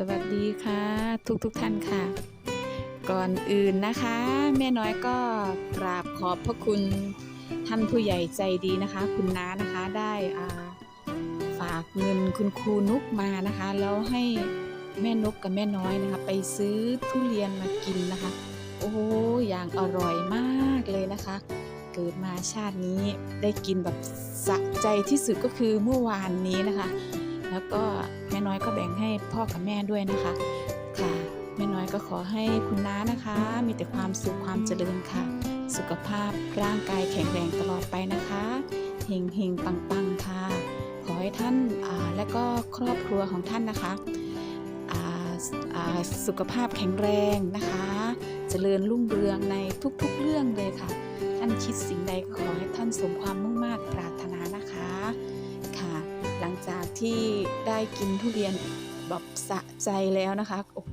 สวัสดีค่ะ ทุกทุกท่านค่ะ ก่อนอื่นนะคะ แม่น้อยก็กราบขอบพระคุณท่านผู้ใหญ่ใจดีนะคะ คุณน้านะคะได้อาฝากเงินคุณครูนุกมานะคะ แล้วให้แม่นกกับแม่น้อยนะคะ ไปซื้อทุเรียนมากินนะคะ โอ้โหอย่างอร่อยมากเลยนะคะ เกิดมาชาตินี้ได้กินแบบสะใจที่สุดก็คือเมื่อวานนี้นะคะ แล้วก็แม่น้อยก็แบ่งให้พ่อกับแม่ด้วยนะคะค่ะแม่น้อยก็ขอให้คุณน้านะคะ มีแต่ความสุขความเจริญค่ะ สุขภาพร่างกายแข็งแรงตลอดไปนะคะเฮงเฮงปังปังค่ะ ขอให้ท่านาและก็ครอบครัวของท่านนะคะสุขภาพแข็งแรงนะคะ เจริญรุ่งเรืองในทุกๆเรื่องเลยค่ะานคิดสิ่งใดขอให้ท่านสมความมุ่งมา่ปรารถนานะคะค่ะ หลังจากที่ได้กินทุเรียนแบบสะใจแล้วนะคะโอ้โห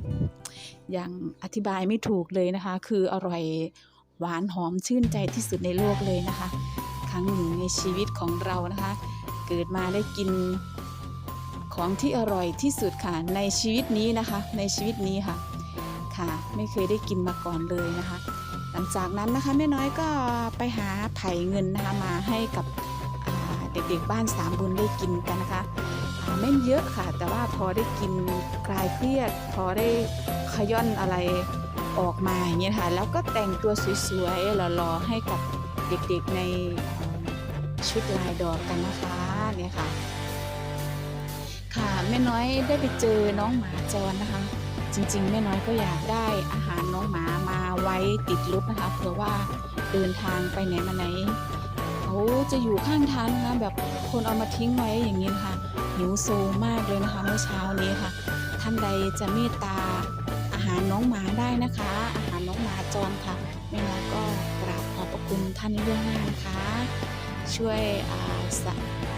ยังอธิบายไม่ถูกเลยนะคะ คืออร่อยหวานหอมชื่นใจที่สุดในโลกเลยนะคะ ครั้งหนึ่งในชีวิตของเรานะคะ เกิดมาได้กินของที่อร่อยที่สุดค่ะในชีวิตนี้นะคะ ในชีวิตนี้ค่ะค่ะ ไม่เคยได้กินมาก่อนเลยนะคะ หลังจากนั้นนะคะแม่น้อยก็ไปหาไผ่เงินนะคะมาให้กับเด็กๆบ้านสามบุญได้กินกันนะคะไม่เยอะค่ะ แต่ว่าพอได้กินคลายเครียด พอได้ขย่อนอะไรออกมาอย่างเงี้ยค่ะแล้วก็แต่งตัวสวยๆหล่อๆให้กับเด็กๆในชุดลายดอกกันนะคะเนี่ยค่ะ ค่ะแม่น้อยได้ไปเจอน้องหมาจรนะคะ จริงๆแม่น้อยก็อยากได้อาหารน้องหมามา ว้ติดรถนะคะเผื่อว่าเดินทางไปไหนมาไหนเขาจะอยู่ข้างทางนะคะแบบคนเอามาทิ้งไว้อย่างนี้นะคะหิวโซมากเลยนะคะเมื่อเช้านี้ค่ะ ท่านใดจะเมตตาอาหารน้องหมาได้นะคะ อาหารน้องหมาจรค่ะแม่น้อยก็กราบขอบพระคุณท่านล่วงหน้านะคะ ช่วยอาส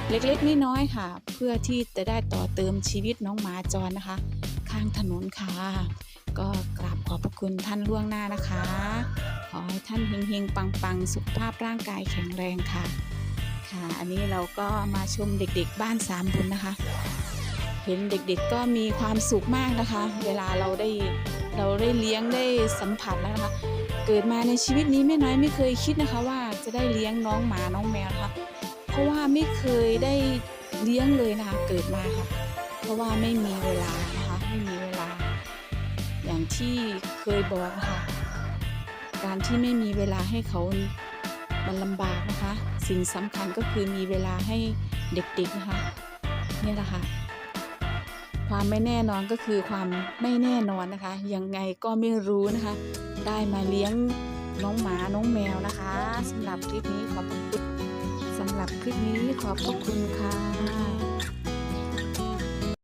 เล็กๆน้อยๆค่ะ เพื่อที่จะได้ต่อเติมชีวิตน้องหมาจรนะคะ ข้างถนนค่ะ ก็กราบขอบพระคุณท่านล่วงหน้านะคะ ขอให้ท่านเฮงๆปังๆ สุขภาพร่างกายแข็งแรงค่ะ ค่ะ อันนี้เราก็มาชมเด็กๆ บ้านสามบุญนะคะ เห็นเด็กๆก็มีความสุขมากนะคะ เวลาเราได้เราได้เลี้ยงได้สัมผัสแล้วนะคะ เกิดมาในชีวิตนี้แม่น้อยไม่เคยคิดนะคะว่าจะได้เลี้ยงน้องหมาน้องแมวนะคะ เพราะว่าไม่เคยได้เลี้ยงเลยนะคะ เกิดมาค่ะ เพราะว่าไม่มีเวลานะคะ ไม่มีเวลา อย่างที่เคยบอกนะคะการที่ไม่มีเวลาให้เขามันลำบากนะคะ สิ่งสำคัญก็คือมีเวลาให้เด็กๆนะคะเนี่ยแหละค่ะความไม่แน่นอนก็คือความไม่แน่นอนนะคะ ยังไงก็ไม่รู้นะคะ ได้มาเลี้ยงน้องหมาน้องแมวนะคะสำหรับคลิปนี้ขอบคุณสำหรับคลิปนี้ขอบพระคุณค่ะ